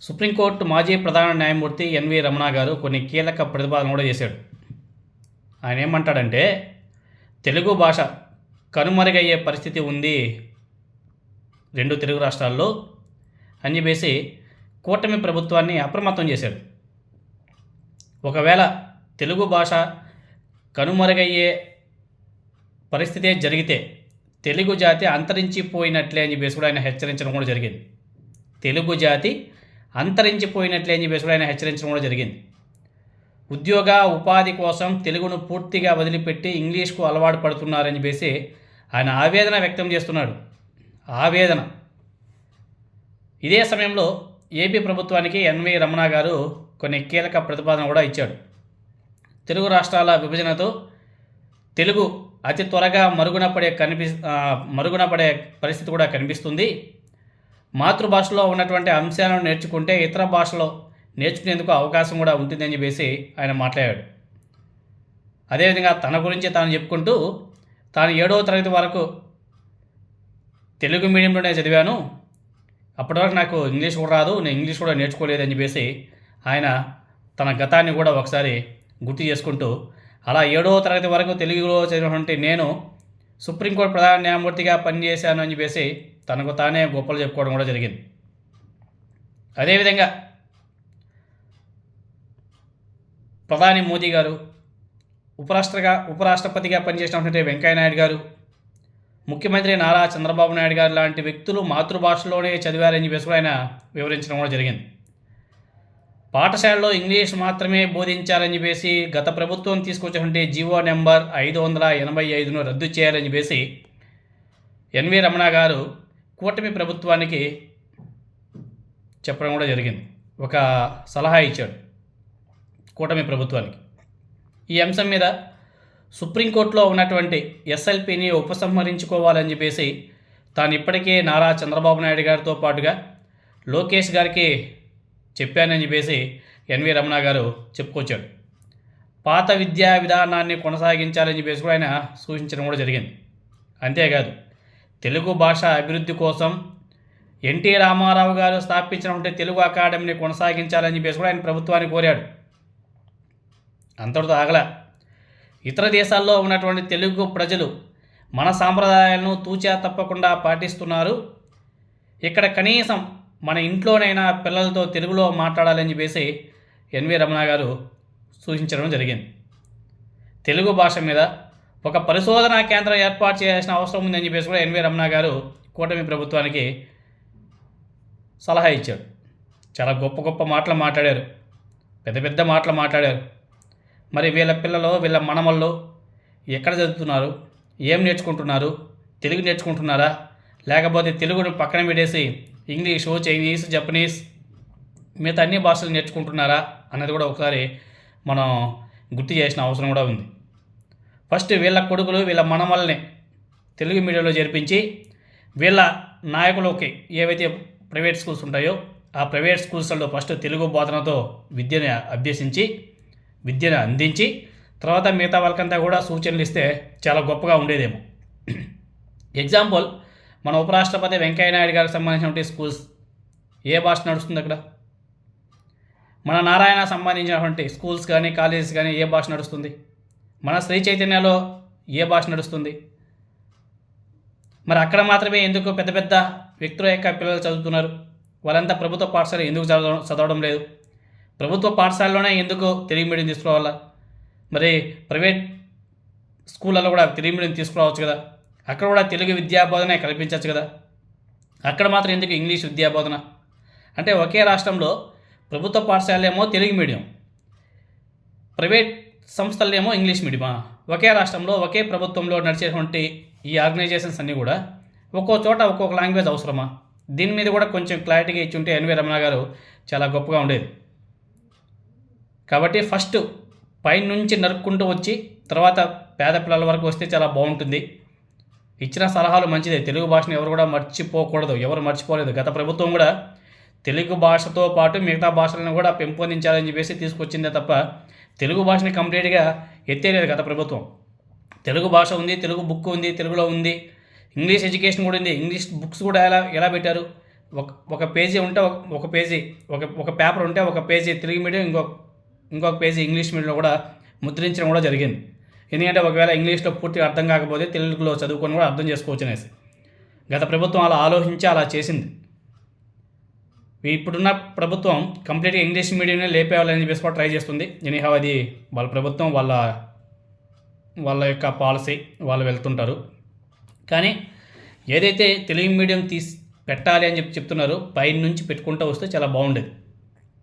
Supreme court మాజీ ప్రధాన న్యాయమూర్తి ఎన్వి రమణ గారు కొన్ని కీలక ప్రతిపాదన కూడా చేశాడు. ఆయన ఏమంటాడంటే తెలుగు భాష కనుమరుగయ్యే పరిస్థితి ఉంది రెండు తెలుగు రాష్ట్రాల్లో అని చెప్పేసి కూటమి ప్రభుత్వాన్ని అప్రమత్తం చేశాడు. ఒకవేళ తెలుగు భాష కనుమరుగయ్యే పరిస్థితే జరిగితే తెలుగు జాతి అంతరించిపోయినట్లే అని చెప్పేసి కూడా ఆయన హెచ్చరించడం కూడా జరిగింది. తెలుగు జాతి అంతరించిపోయినట్లే అని చెప్పేసి కూడా ఆయన హెచ్చరించడం కూడా జరిగింది. ఉద్యోగ ఉపాధి కోసం తెలుగును పూర్తిగా వదిలిపెట్టి ఇంగ్లీష్కు అలవాటు పడుతున్నారని చెప్పేసి ఆయన ఆవేదన వ్యక్తం చేస్తున్నాడు. ఆవేదన. ఇదే సమయంలో ఏపీ ప్రభుత్వానికి ఎన్వి రమణ గారు కొన్ని కీలక ప్రతిపాదన కూడా ఇచ్చాడు. తెలుగు రాష్ట్రాల విభజనతో తెలుగు అతి త్వరగా మరుగున పడే కనిపి మరుగున పడే పరిస్థితి కూడా కనిపిస్తుంది. మాతృభాషలో ఉన్నటువంటి అంశాలను నేర్చుకుంటే ఇతర భాషలో నేర్చుకునేందుకు అవకాశం కూడా ఉంటుందని చెప్పేసి ఆయన మాట్లాడాడు. అదేవిధంగా తన గురించి తాను చెప్పుకుంటూ తాను ఏడవ తరగతి వరకు తెలుగు మీడియంలోనే చదివాను. అప్పటివరకు నాకు ఇంగ్లీష్ కూడా రాదు నేను ఇంగ్లీష్ కూడా నేర్చుకోలేదని చెప్పేసి ఆయన తన గతాన్ని కూడా ఒకసారి గుర్తు చేసుకుంటూ అలా ఏడవ తరగతి వరకు తెలుగులో చదివినటువంటి నేను సుప్రీంకోర్టు ప్రధాన న్యాయమూర్తిగా పనిచేశాను అని చెప్పేసి తనకు తానే గొప్పలు చెప్పుకోవడం కూడా జరిగింది. అదేవిధంగా ప్రధాని మోదీ గారు ఉపరాష్ట్రగా ఉపరాష్ట్రపతిగా పనిచేసినటువంటి వెంకయ్యనాయుడు గారు ముఖ్యమంత్రి నారా చంద్రబాబు నాయుడు గారు లాంటి వ్యక్తులు మాతృభాషలోనే చదివారని చెప్పేసి కూడా ఆయన వివరించడం కూడా జరిగింది. పాఠశాలలో ఇంగ్లీష్ మాత్రమే బోధించాలని చెప్పేసి గత ప్రభుత్వం తీసుకొచ్చినటువంటి జీవో నెంబర్ ఐదు వందల ఎనభై ఐదును రద్దు చేయాలని చెప్పేసి ఎన్వి రమణ గారు కూటమి ప్రభుత్వానికి చెప్పడం కూడా జరిగింది. ఒక సలహా ఇచ్చాడు కూటమి ప్రభుత్వానికి. ఈ అంశం మీద సుప్రీంకోర్టులో ఉన్నటువంటి ఎస్ఎల్పిని ఉపసంహరించుకోవాలని చెప్పేసి తాను ఇప్పటికే నారా చంద్రబాబు నాయుడు గారితో పాటుగా లోకేష్ గారికి చెప్పానని చెప్పేసి ఎన్వి రమణ గారు చెప్పుకొచ్చాడు. పాత విద్యా విధానాన్ని కొనసాగించాలని చెప్పేసి కూడా ఆయన సూచించడం కూడా జరిగింది. అంతేకాదు తెలుగు భాష అభివృద్ధి కోసం ఎన్టీ రామారావు గారు స్థాపించినటువంటి తెలుగు అకాడమీని కొనసాగించాలని చెప్పేసి కూడా ఆయన ప్రభుత్వాన్ని కోరాడు. అంతటితో ఆగల ఇతర దేశాల్లో ఉన్నటువంటి తెలుగు ప్రజలు మన సాంప్రదాయాలను తూచా తప్పకుండా పాటిస్తున్నారు. ఇక్కడ కనీసం మన ఇంట్లోనైనా పిల్లలతో తెలుగులో మాట్లాడాలని చెప్పేసి ఎన్వి రమణ గారు సూచించడం జరిగింది. తెలుగు భాష మీద ఒక పరిశోధనా కేంద్రం ఏర్పాటు చేయాల్సిన అవసరం ఉందని చెప్పేసి కూడా ఎన్వి రమణ గారు కూటమి ప్రభుత్వానికి సలహా ఇచ్చాడు చాలా గొప్ప గొప్ప మాటలు మాట్లాడారు. పెద్ద పెద్ద మాటలు మాట్లాడారు. మరి వీళ్ళ పిల్లలు వీళ్ళ మనమల్లో ఎక్కడ చదువుతున్నారు? ఏం నేర్చుకుంటున్నారు? తెలుగు నేర్చుకుంటున్నారా? లేకపోతే తెలుగును పక్కన పెట్టేసి ఇంగ్లీషు చైనీస్ జపనీస్ మిగతా అన్ని భాషలు నేర్చుకుంటున్నారా అన్నది కూడా ఒకసారి మనం గుర్తు చేసిన అవసరం కూడా ఉంది. ఫస్ట్ వీళ్ళ కొడుకులు వీళ్ళ మనమల్ని తెలుగు మీడియంలో చేర్పించి వీళ్ళ నాయకులకి ఏవైతే ప్రైవేట్ స్కూల్స్ ఉంటాయో ఆ ప్రైవేట్ స్కూల్స్లో ఫస్ట్ తెలుగు బోధనతో విద్యను అభ్యసించి విద్యను అందించి తర్వాత మిగతా వాళ్ళకంతా కూడా సూచనలు ఇస్తే చాలా గొప్పగా ఉండేదేమో. ఎగ్జాంపుల్ మన ఉపరాష్ట్రపతి వెంకయ్య నాయుడు గారికి సంబంధించినటువంటి స్కూల్స్ ఏ భాష నడుస్తుంది అక్కడ? మన నారాయణ సంబంధించినటువంటి స్కూల్స్ కానీ కాలేజెస్ కానీ ఏ భాష నడుస్తుంది? మన శ్రీ చైతన్యలో ఏ భాష నడుస్తుంది? మరి అక్కడ మాత్రమే ఎందుకు పెద్ద పెద్ద వ్యక్తుల యొక్క పిల్లలు చదువుతున్నారు? వాళ్ళంతా ప్రభుత్వ పాఠశాల ఎందుకు చదవడం చదవడం లేదు? ప్రభుత్వ పాఠశాలలోనే ఎందుకు తెలుగు మీడియం తీసుకోవాలా మరి ప్రైవేట్ స్కూళ్ళలో కూడా తెలుగు మీడియం తీసుకురావచ్చు కదా? అక్కడ కూడా తెలుగు విద్యా బోధన కల్పించవచ్చు కదా. అక్కడ మాత్రం ఎందుకు ఇంగ్లీష్ విద్యా బోధన అంటే ఒకే రాష్ట్రంలో ప్రభుత్వ పాఠశాలలేమో తెలుగు మీడియం ప్రైవేట్ సంస్థలేమో ఇంగ్లీష్ మీడియమా? ఒకే రాష్ట్రంలో ఒకే ప్రభుత్వంలో నడిచేటువంటి ఈ ఆర్గనైజేషన్స్ అన్నీ కూడా ఒక్కో చోట ఒక్కొక్క లాంగ్వేజ్ అవసరమా? దీని మీద కూడా కొంచెం క్లారిటీగా ఇచ్చి ఉంటే ఎన్వి రమణ గారు చాలా గొప్పగా ఉండేది. కాబట్టి ఫస్ట్ పైనుంచి నరుక్కుంటూ వచ్చి తర్వాత పేద పిల్లల వరకు వస్తే చాలా బాగుంటుంది. ఇచ్చిన సలహాలు మంచిదే. తెలుగు భాషను ఎవరు కూడా మర్చిపోకూడదు. ఎవరు మర్చిపోలేదు. గత ప్రభుత్వం కూడా తెలుగు భాషతో పాటు మిగతా భాషలను కూడా పెంపొందించాలని చెప్పేసి తీసుకొచ్చిందే తప్ప తెలుగు భాషని కంప్లీట్గా ఎత్తేలేదు గత ప్రభుత్వం. తెలుగు భాష ఉంది తెలుగు బుక్ ఉంది తెలుగులో ఉంది ఇంగ్లీష్ ఎడ్యుకేషన్ కూడా ఉంది. ఇంగ్లీష్ బుక్స్ కూడా ఎలా ఎలా పెట్టారు? ఒక ఒక పేజీ ఉంటే ఒక ఒక పేజీ ఒక ఒక పేపర్ ఉంటే ఒక పేజీ తెలుగు మీడియం ఇంకొక ఇంకొక పేజీ ఇంగ్లీష్ మీడియంలో కూడా ముద్రించడం కూడా జరిగింది. ఎందుకంటే ఒకవేళ ఇంగ్లీష్లో పూర్తిగా అర్థం కాకపోతే తెలుగులో చదువుకొని కూడా అర్థం చేసుకోవచ్చు అనేసి. గత ప్రభుత్వం అలా ఆలోచించి అలా చేసింది. ఇప్పుడున్న ప్రభుత్వం కంప్లీట్గా ఇంగ్లీష్ మీడియంనే లేపేయాలని చెప్పేసి కూడా ట్రై చేస్తుంది. ఎనీహౌ అది వాళ్ళ ప్రభుత్వం వాళ్ళ వాళ్ళ యొక్క పాలసీ వాళ్ళు వెళ్తుంటారు. కానీ ఏదైతే తెలుగు మీడియం తీసి పెట్టాలి అని చెప్పి చెప్తున్నారో పైన నుంచి పెట్టుకుంటూ వస్తే చాలా బాగుండేది.